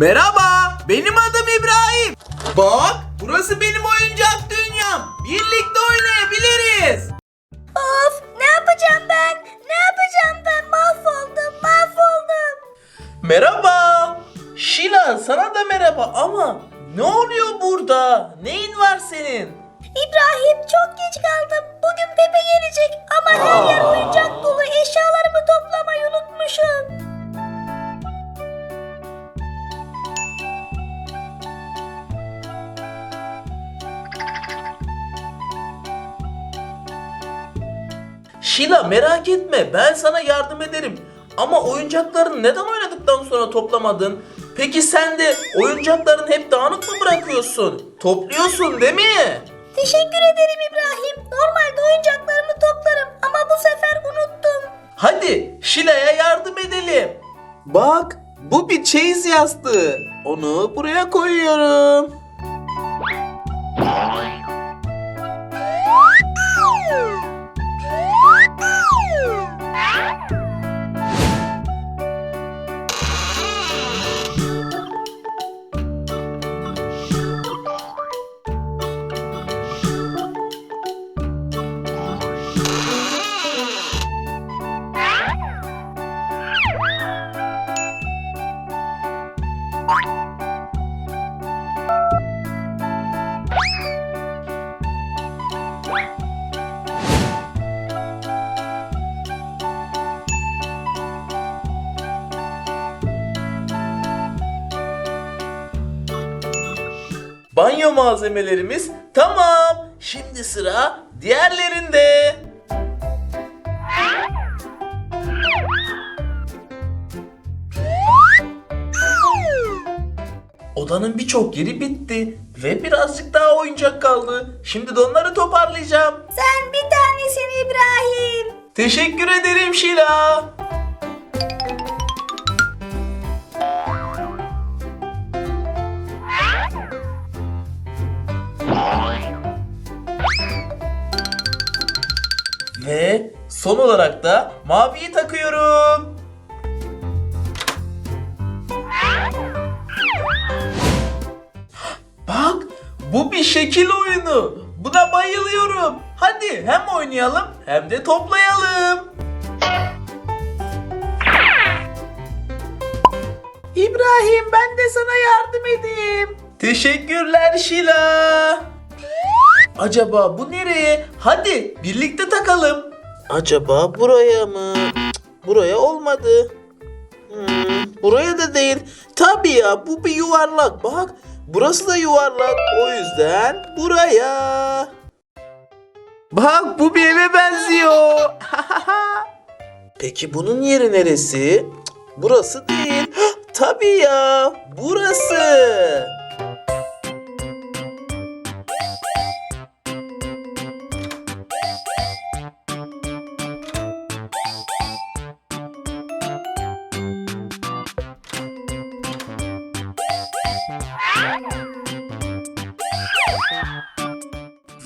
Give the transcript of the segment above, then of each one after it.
Merhaba, benim adım İbrahim. Bak, burası benim oyuncak dünyam. Birlikte oynayabiliriz. Of ne yapacağım ben? Ne yapacağım ben? Mahvoldum mahvoldum. Merhaba. Şila, sana da merhaba ama ne oluyor burada? Neyin var senin? İbrahim çok geç kaldım. Bugün Pepe gelecek ama her yer oyuncak dolu. Eşyalarımı toplamayı unutmuşum. Şila merak etme, ben sana yardım ederim. Ama oyuncaklarını neden oynadıktan sonra toplamadın? Peki sen de oyuncaklarını hep dağınık mı bırakıyorsun? Topluyorsun değil mi? Teşekkür ederim İbrahim. Normalde oyuncaklarımı toplarım ama bu sefer unuttum. Hadi Şila'ya yardım edelim. Bak bu bir çeyiz yastığı. Onu buraya koyuyorum. Banyo malzemelerimiz tamam. Şimdi sıra diğerlerinde. Odanın birçok yeri bitti ve birazcık daha oyuncak kaldı. Şimdi de onları toparlayacağım. Sen bir tanesin İbrahim. Teşekkür ederim Şila. Ve son olarak da maviyi takıyorum. Bak bu bir şekil oyunu. Buna bayılıyorum. Hadi hem oynayalım hem de toplayalım. İbrahim ben de sana yardım edeyim. Teşekkürler Şila. Acaba bu nereye? Hadi birlikte takalım. Acaba buraya mı? Cık, Buraya olmadı. Hmm, buraya da değil. Tabii ya bu bir yuvarlak. Bak burası da yuvarlak. O yüzden buraya. Bak bu bir eve benziyor. Peki bunun yeri neresi? Cık, Burası değil. Tabii ya burası.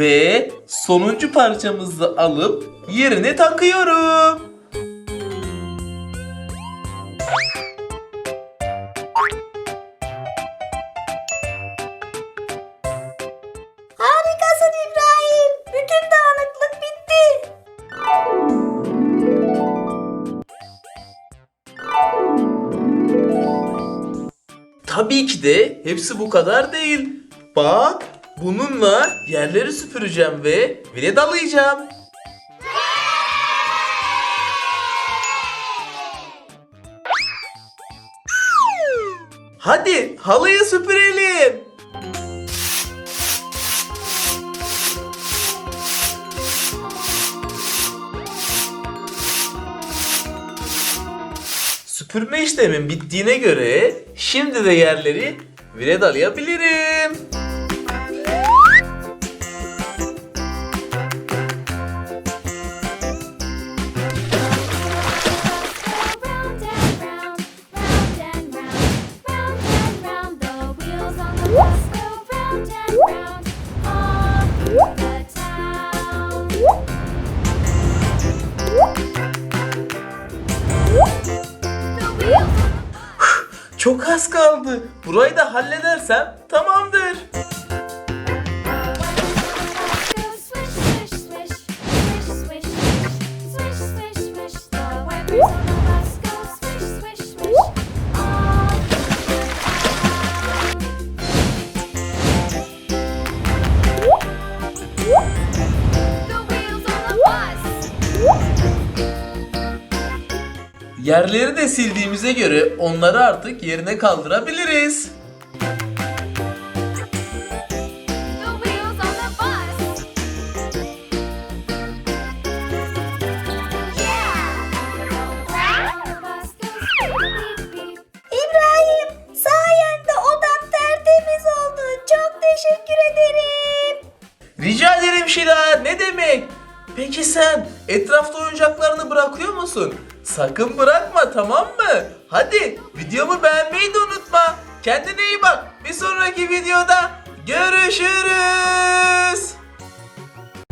Ve sonuncu parçamızı alıp yerine takıyorum. Harikasın İbrahim. Bütün dağınıklık bitti. Tabii ki de hepsi bu kadar değil. Bak bununla yerleri süpüreceğim ve vile dalayacağım. Hadi halıyı süpürelim. Süpürme işlemin bittiğine göre şimdi de yerleri vile dalayabilirim. Çok az kaldı. Burayı da halledersem tamamdır. Yerleri de sildiğimize göre onları artık yerine kaldırabiliriz. The wheels on the bus. Yeah. The bus goes beep, beep, beep. İbrahim sayende odam tertemiz oldu. Çok teşekkür ederim. Rica ederim Şila ne demek? Peki sen etrafta oyuncaklarını bırakıyor musun? Sakın bırakma tamam mı? Hadi videomu beğenmeyi de unutma. Kendine iyi bak. Bir sonraki videoda görüşürüz.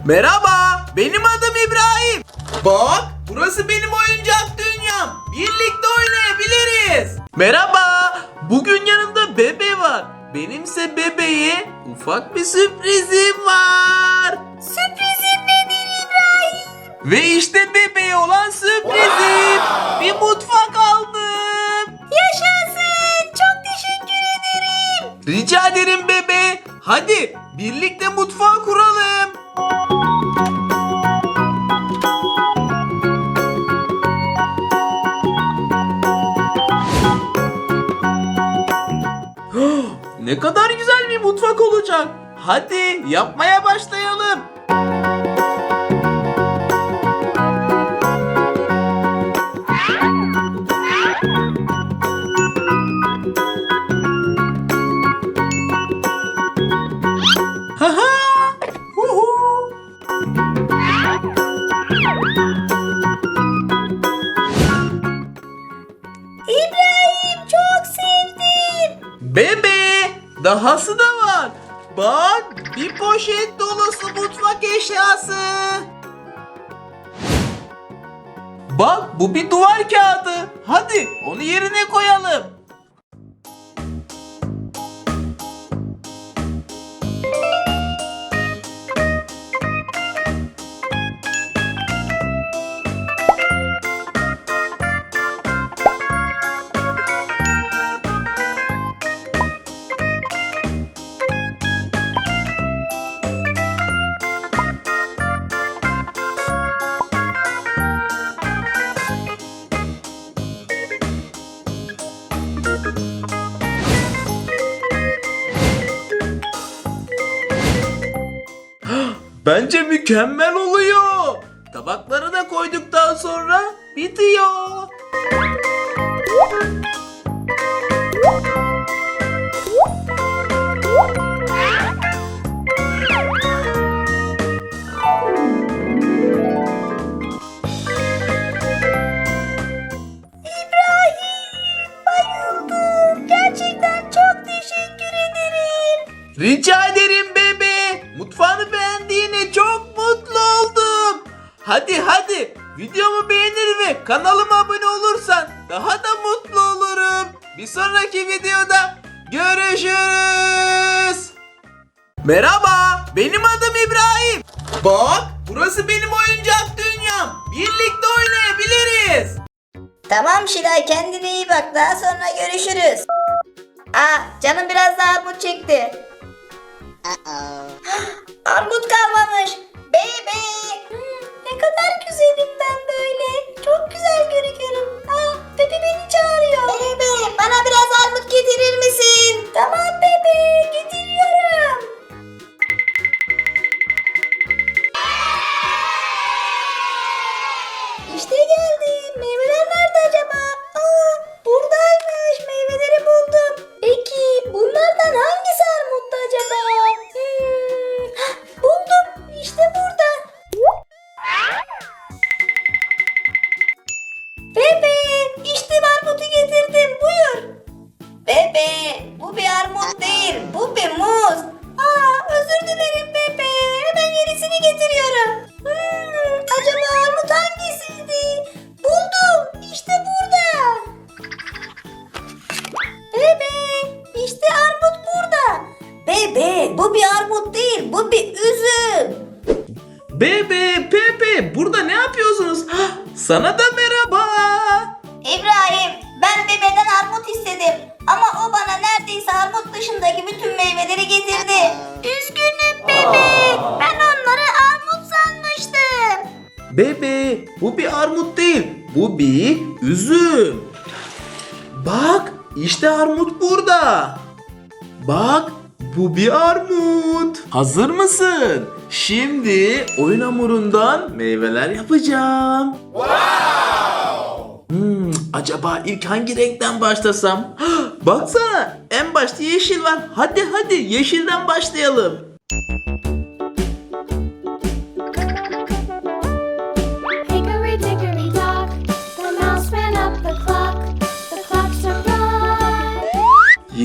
Merhaba benim adım İbrahim. Bak burası benim oyuncak dünyam. Birlikte oynayabiliriz. Merhaba bugün yanımda bebe var. Benimse bebeğe ufak bir sürprizim var. Ve işte bebeğe olan sürprizim. Bir mutfak aldım. Yaşasın. Çok teşekkür ederim. Rica ederim bebe. Hadi birlikte mutfağı kuralım. ne kadar güzel bir mutfak olacak. Hadi yapmaya başlayalım. Bebe! Dahası da var. Bak bir poşet dolusu mutfak eşyası. Bak bu bir duvar kağıdı. Hadi onu yerine koyalım. Bence mükemmel oluyor. Tabakları da koyduktan sonra bitiyor. İbrahim bayıldım. Gerçekten çok teşekkür ederim. Rica ederim bebe. Mutfağını Hadi hadi videomu beğenir ve kanalıma abone olursan daha da mutlu olurum. Bir sonraki videoda görüşürüz. Merhaba benim adım İbrahim. Bak burası benim oyuncak dünyam. Birlikte oynayabiliriz. Tamam Şilay kendine iyi bak. Daha sonra görüşürüz. Aa canım biraz daha armut çekti. armut kalmamış. Bebe. Hmm, ne kadar güzelim ben böyle. Çok güzel görünüyorum. Aa Bebe beni çağırıyor. Bebe bana biraz armut getirir misin? Tamam bebe getiriyorum. İşte geldim. Meyveler nerede acaba? Bebe bu bir armut değil. Bu bir üzüm. Bak işte armut burada. Bak bu bir armut. Hazır mısın? Şimdi oyun hamurundan meyveler yapacağım. Hmm, acaba ilk hangi renkten başlasam? Baksana en başta yeşil var. Hadi hadi yeşilden başlayalım.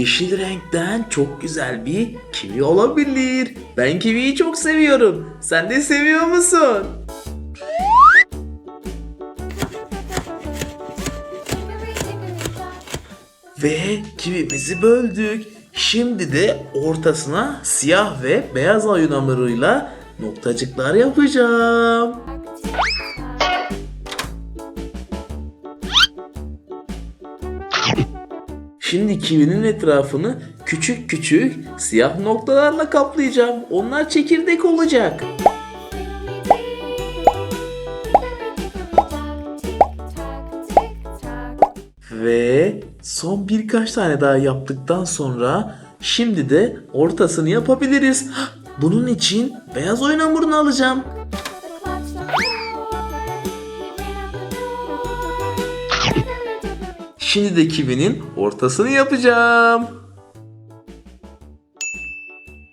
Yeşil renkten çok güzel bir kivi olabilir. Ben kiviyi çok seviyorum. Sen de seviyor musun? Ve kivimizi böldük. Şimdi de ortasına siyah ve beyaz oyun hamuruyla noktacıklar yapacağım. Şimdi kivinin etrafını küçük küçük siyah noktalarla kaplayacağım. Onlar çekirdek olacak. Ve son birkaç tane daha yaptıktan sonra şimdi de ortasını yapabiliriz. Bunun için beyaz oyun hamurunu alacağım. Şimdi de kivinin ortasını yapacağım.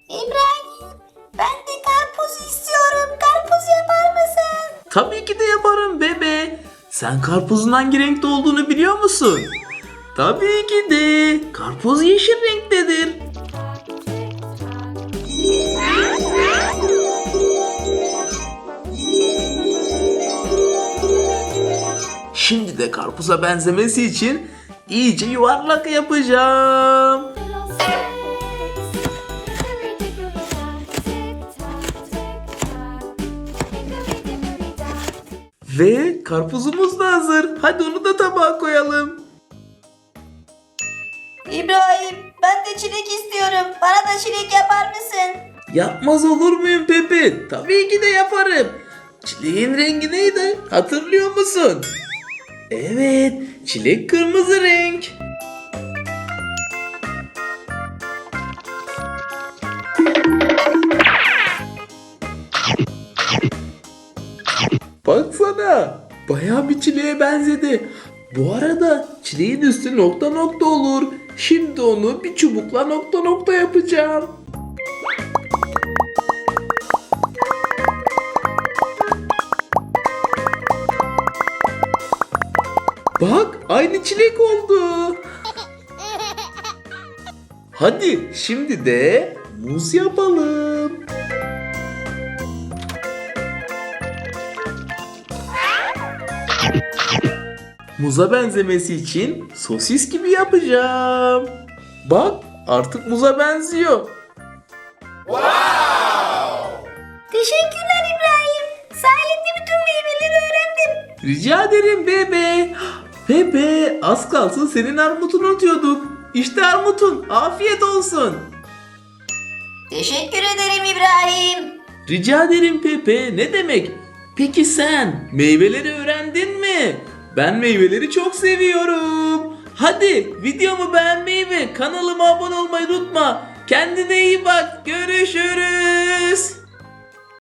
İbrahim ben de karpuz istiyorum. Karpuz yapar mısın? Tabii ki de yaparım bebe. Sen karpuzun hangi renkte olduğunu biliyor musun? Tabii ki de. Karpuz yeşil renktedir. De karpuza benzemesi için iyice yuvarlak yapacağım. Ve karpuzumuz da hazır. Hadi onu da tabağa koyalım. İbrahim ben de çilek istiyorum. Bana da çilek yapar mısın? Yapmaz olur muyum Pepe? Tabii ki de yaparım. Çileğin rengi neydi? Hatırlıyor musun? Evet, çilek kırmızı renk. Baksana, bayağı bir çileğe benzedi. Bu arada çileğin üstü nokta nokta olur. Şimdi onu bir çubukla nokta nokta yapacağım. Bak aynı çilek oldu. Hadi şimdi de muz yapalım. Muza benzemesi için sosis gibi yapacağım. Bak artık muza benziyor. Teşekkürler İbrahim. Sayende bütün meyveleri öğrendim. Rica ederim bebe. Bebe az kalsın senin armutunu unutuyorduk. İşte armutun afiyet olsun. Teşekkür ederim İbrahim. Rica ederim Pepe ne demek? Peki sen meyveleri öğrendin mi? Ben meyveleri çok seviyorum. Hadi videomu beğenmeyi ve kanalıma abone olmayı unutma. Kendine iyi bak. Görüşürüz.